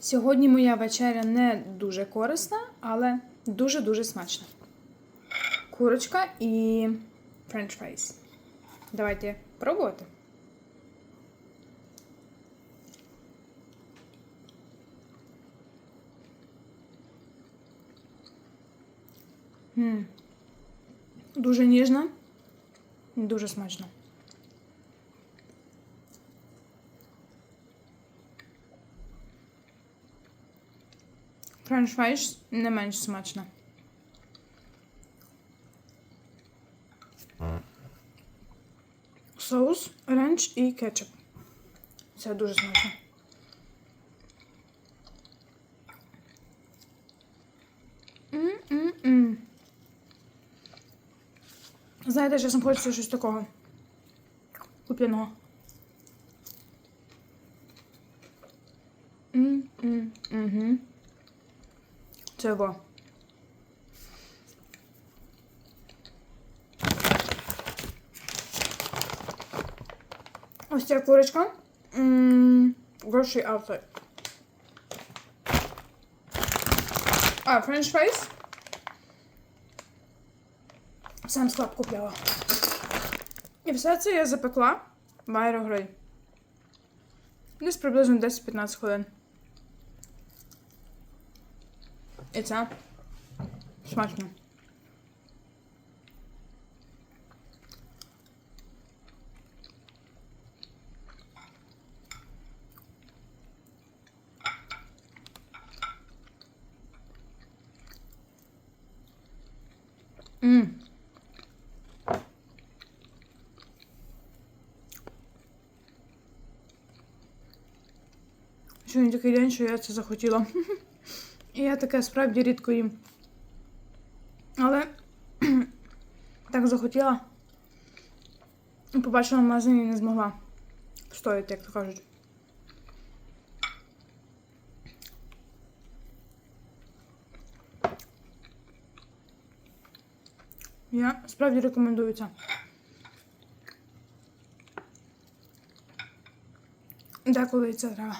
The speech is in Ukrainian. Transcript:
Сьогодні моя вечеря не дуже корисна, але дуже-дуже смачна. Курочка і френч фрайс. Давайте пробувати. Дуже ніжна, дуже смачно. Френч фрайс не менш смачно. Соус, ренч і кетчуп. Це дуже смачно. М-м-м. Знаєте, часом хочеться щось такого куп'яного. М-м, Во. Ось ця курочка. Grocery outlet. А, френч фрайс. Сам склад купляла. І все це я запекла в аерогриль. Десь приблизно 10-15 хвилин. І це смачно. Мм. Сьогодні такий день, що я це захотіла. І я таке справді рідко їм. Але так захотіла. Побачила в і не змогла встояти, як то кажуть. Я справді рекомендую це. Деколи це треба.